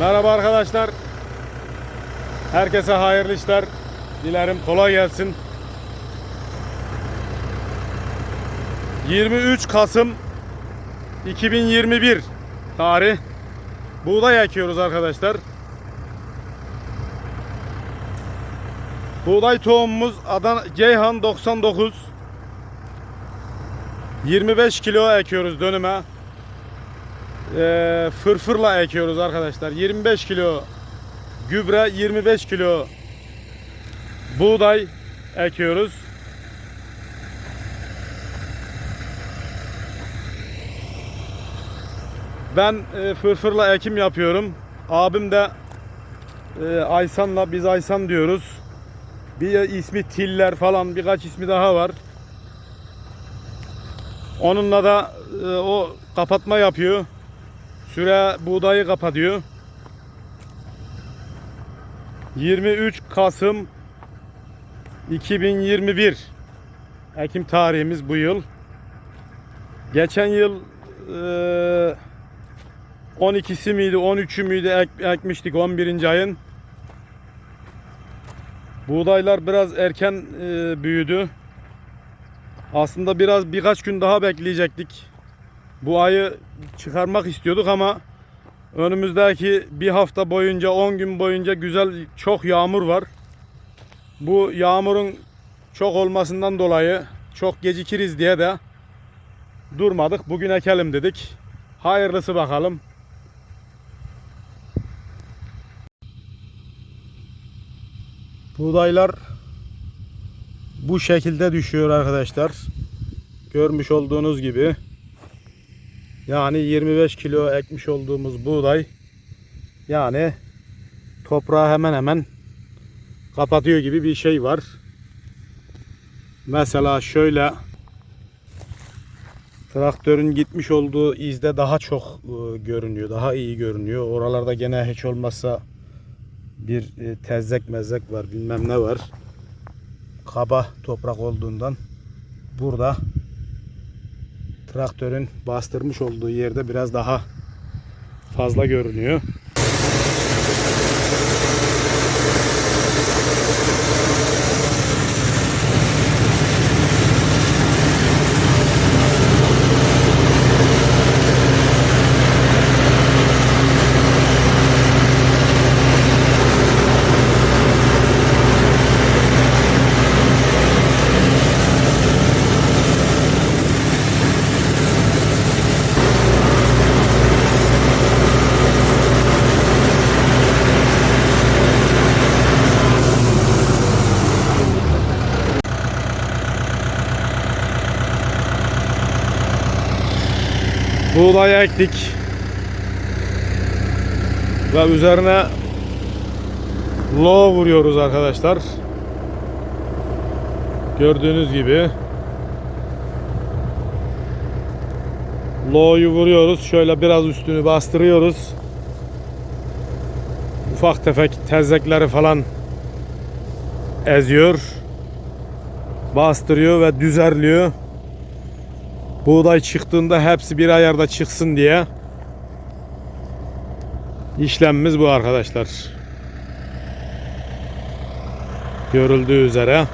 Merhaba arkadaşlar. Herkese hayırlı işler. Dilerim kolay gelsin. 23 Kasım 2021 tarih. Buğday ekiyoruz arkadaşlar. Buğday tohumumuz Adana Ceyhan 99. 25 kilo ekiyoruz dönüme. Ee, fırfırla ekiyoruz arkadaşlar. 25 kilo gübre, 25 kilo buğday ekiyoruz. Ben e, fırfırla ekim yapıyorum. Abim de e, Aysan'la biz Aysan diyoruz. Bir ismi Tiller falan birkaç ismi daha var. Onunla da e, o kapatma yapıyor. Süre buğdayı kapatıyor. 23 Kasım 2021 Ekim tarihimiz bu yıl. Geçen yıl e, 12'si miydi 13'ü müydü ek- ekmiştik 11. ayın. Buğdaylar biraz erken e, büyüdü. Aslında biraz birkaç gün daha bekleyecektik. Bu ayı çıkarmak istiyorduk ama önümüzdeki bir hafta boyunca 10 gün boyunca güzel çok yağmur var. Bu yağmurun çok olmasından dolayı çok gecikiriz diye de durmadık. Bugün ekelim dedik. Hayırlısı bakalım. Buğdaylar bu şekilde düşüyor arkadaşlar. Görmüş olduğunuz gibi. Yani 25 kilo ekmiş olduğumuz buğday yani toprağı hemen hemen kapatıyor gibi bir şey var. Mesela şöyle traktörün gitmiş olduğu izde daha çok e, görünüyor. Daha iyi görünüyor. Oralarda gene hiç olmazsa bir e, tezzek mezzek var bilmem ne var. Kaba toprak olduğundan burada traktörün bastırmış olduğu yerde biraz daha fazla görünüyor. Buğday ektik. Ve üzerine lo vuruyoruz arkadaşlar. Gördüğünüz gibi. Lo'yu vuruyoruz. Şöyle biraz üstünü bastırıyoruz. Ufak tefek tezekleri falan eziyor. Bastırıyor ve düzerliyor. Buğday çıktığında hepsi bir ayarda çıksın diye işlemimiz bu arkadaşlar. Görüldüğü üzere.